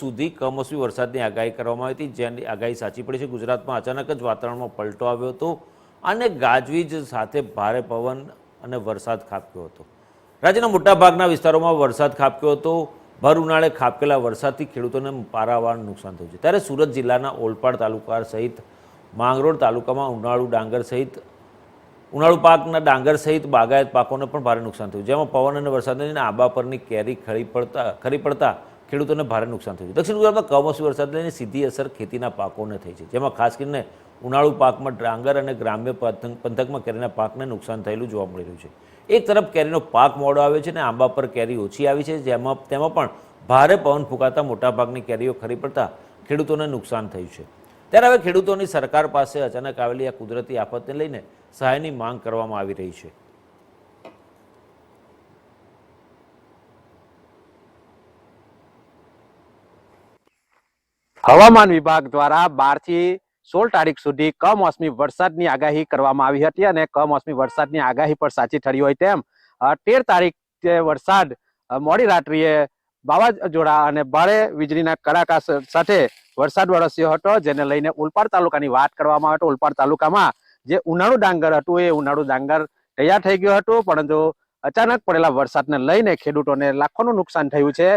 સુધી કમોસમી વરસાદની આગાહી કરવામાં આવી હતી. જેની આગાહી સાચી પડી છે. ગુજરાતમાં અચાનક જ વાતાવરણમાં પલટો આવ્યો હતો અને ગાજવીજ સાથે ભારે પવન અને વરસાદ ખાબક્યો હતો. રાજ્યના મોટાભાગના વિસ્તારોમાં વરસાદ ખાબક્યો હતો. ભર ઉનાળે ખાબકેલા વરસાદથી ખેડૂતોને પારાવાર નુકસાન થયું છે. ત્યારે સુરત જિલ્લાના ઓલપાડ તાલુકા સહિત, માંગરોળ તાલુકામાં ઉનાળુ ડાંગર સહિત, ઉનાળુ પાકના ડાંગર સહિત બાગાયત પાકોને પણ ભારે નુકસાન થયું. જેમાં પવન અને વરસાદને આંબા પરની કેરી ખરી પડતા ખરી પડતા ખેડૂતોને ભારે નુકસાન થયું દક્ષિણ ગુજરાતમાં કમોસમી વરસાદને સીધી અસર ખેતીના પાકોને થઈ છે, જેમાં ખાસ કરીને ઉનાળુ પાકમાં ડાંગર અને ગ્રામ્ય પંથક- પંથકમાં કેરીના પાકને નુકસાન થયેલું જોવા મળી રહ્યું છે. એક તરફ કેરીનો પાક મોડો આવ્યો છે અને આંબા પર કેરી ઓછી આવી છે, જેમાં, તેમાં પણ ભારે પવન ફૂંકાતા મોટાભાગની કેરીઓ ખરી પડતા ખેડૂતોને નુકસાન થયું છે. ત્યારે હવે ખેડૂતોની સરકાર પાસે અચાનક આવેલી આ કુદરતી આફતને લઈને સહાયની માંગ કરવામાં આવી રહી છે. હવામાન વિભાગ દ્વારા બારથી સોળ તારીખ સુધી કમોસમી વરસાદની આગાહી કરવામાં આવી હતી અને કમોસમી વરસાદની આગાહી પણ સાચી ઠરી હોય તેમ તેર તારીખ વરસાદ મોડી રાત્રિએ વાવાઝોડા અને ભારે વીજળીના કડાકા સાથે વરસાદ વરસ્યો હતો, જેને લઈને ઉલપાડ તાલુકાની વાત કરવામાં આવે તો ઉલપાડ તાલુકામાં જે ઉનાળુ ડાંગર હતું એ ઉનાળુ ડાંગર તૈયાર થઈ ગયું હતું, પરંતુ અચાનક પડેલા વરસાદને લઈને ખેડૂતોને લાખોનું નુકસાન થયું છે.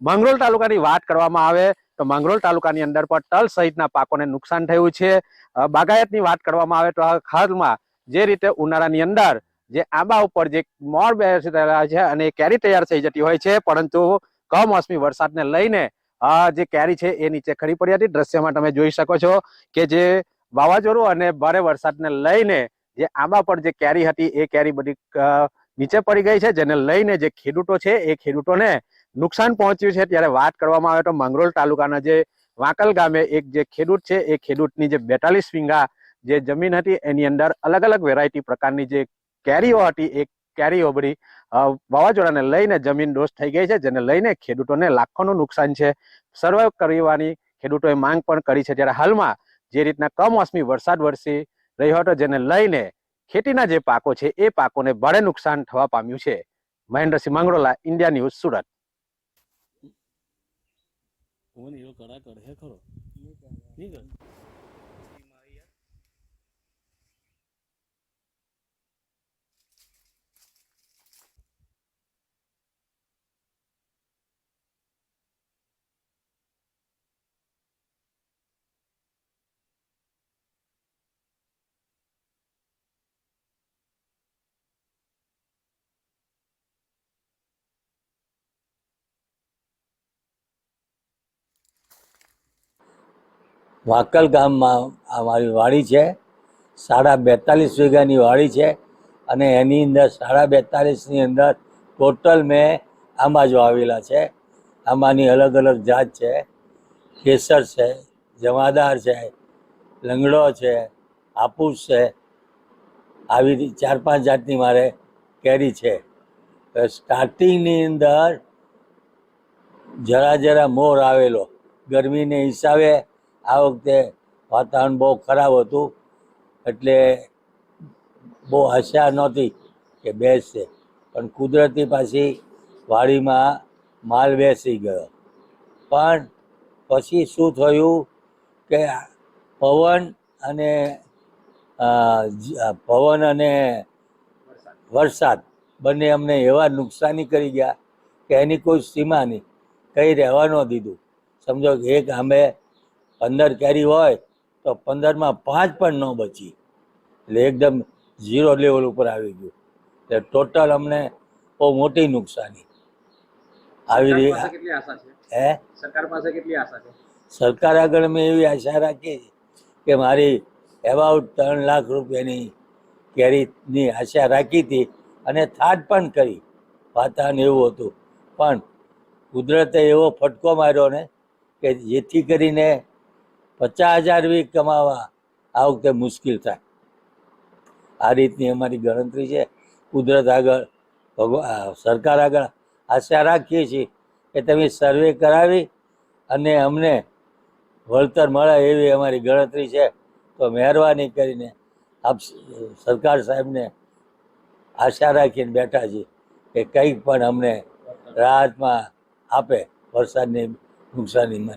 માંગરોળ તાલુકાની વાત કરવામાં આવે તો માંગરોળ તાલુકાની અંદર પણ તલ સહિતના પાકોને નુકસાન થયું છે. બાગાયતની વાત કરવામાં આવે તો હાલમાં જે રીતે ઉનાળાની અંદર જે આંબા ઉપર જે મોર બેસી રહેલા છે અને કેરી તૈયાર થઈ જતી હોય છે, પરંતુ કમોસમી વરસાદને લઈને આ જે કેરી છે એ નીચે ખરી પડી હતી. દ્રશ્યમાં તમે જોઈ શકો છો કે જે વાવાઝોડું અને ભારે વરસાદને લઈને જે આંબા પર જે કેરી હતી, એ કેરી બધી નીચે પડી ગઈ છે, જેને લઈને જે ખેડૂતો છે, એ ખેડૂતોને નુકસાન પહોંચ્યું છે ત્યારે વાત કરવામાં આવે તો મંગરોળ તાલુકાના જે વાંકલ ગામે એક જે ખેડૂત છે, એ ખેડૂતની જે બેતાલીસ વીંગા જે જમીન હતી, એની અંદર અલગ અલગ વેરાયટી પ્રકારની જે કેરીઓ હતી, એ કેરી ઓબડી વાવાઝોડાને લઈને જમીન દોષ થઈ ગઈ છે, જેને લઈને ખેડૂતોને લાખોનું નુકસાન છે. સર્વે કરવાની ખેડૂતોએ માંગ પણ કરી છે. ત્યારે હાલમાં જે રીતના કમોસમી વરસાદ વરસી રહ્યો હતો, જેને લઈને ખેતીના જે પાકો છે, એ પાકોને ભારે નુકસાન થવા પામ્યું છે. Mahendrasinh Mangrola, India News Surat. પવન એવો કડા કરે ખરો? નહીં કર વાકલ ગામમાં અમારી મારી વાડી છે. સાડા બેતાલીસ વીઘાની વાડી છે અને એની અંદર સાડા બેતાલીસની અંદર ટોટલ મેં આંબા જો આવેલા છે. આંબાની અલગ અલગ જાત છે. કેસર છે જમાદાર છે, લંગડો છે, હાપૂસ છે. આવી ચાર પાંચ જાતની મારે કેરી છે. સ્ટાર્ટિંગની અંદર જરા જરા મોર આવેલો. ગરમીને હિસાબે આ વખતે વાતાવરણ બહુ ખરાબ હતું, એટલે બહુ આશા નહોતી કે બેસશે. પણ કુદરતી પાછી વાડીમાં માલ બેસી ગયો. પણ પછી શું થયું કે પવન અને પવન અને વરસાદ બંને અમને એવા નુકસાની કરી ગયા કે એની કોઈ સીમા નહીં. કંઈ રહેવા ન દીધું. સમજો કે એક આંબે પંદર કેરી હોય તો પંદરમાં પાંચ પણ ન બચી. એટલે એકદમ ઝીરો લેવલ ઉપર આવી ગયું. એટલે ટોટલ અમને બહુ મોટી નુકસાની. આવી રહી હે? સરકાર પાસે કેટલી આશા છે? સરકાર આગળ મેં એવી આશા રાખી કે મારી એબાઉટ ત્રણ લાખ રૂપિયાની કેરીની આશા રાખી હતી અને થાટ પણ કરી. વાતાવરણ એવું હતું. પણ કુદરતે એવો ફટકો માર્યો ને કે જેથી કરીને પચાસ હજાર વીક કમાવા આ વખતે મુશ્કેલ થાય. આ રીતની અમારી ગણતરી છે. કુદરત આગળ, ભગવા સરકાર આગળ આશા રાખીએ છીએ કે તમે સર્વે કરાવી અને અમને વળતર મળે એવી અમારી ગણતરી છે. તો મહેરબાની કરીને આપ સરકાર સાહેબને આશા રાખીને બેઠા છીએ કે કંઈક પણ અમને રાહતમાં આપે વરસાદની નુકસાનીમાં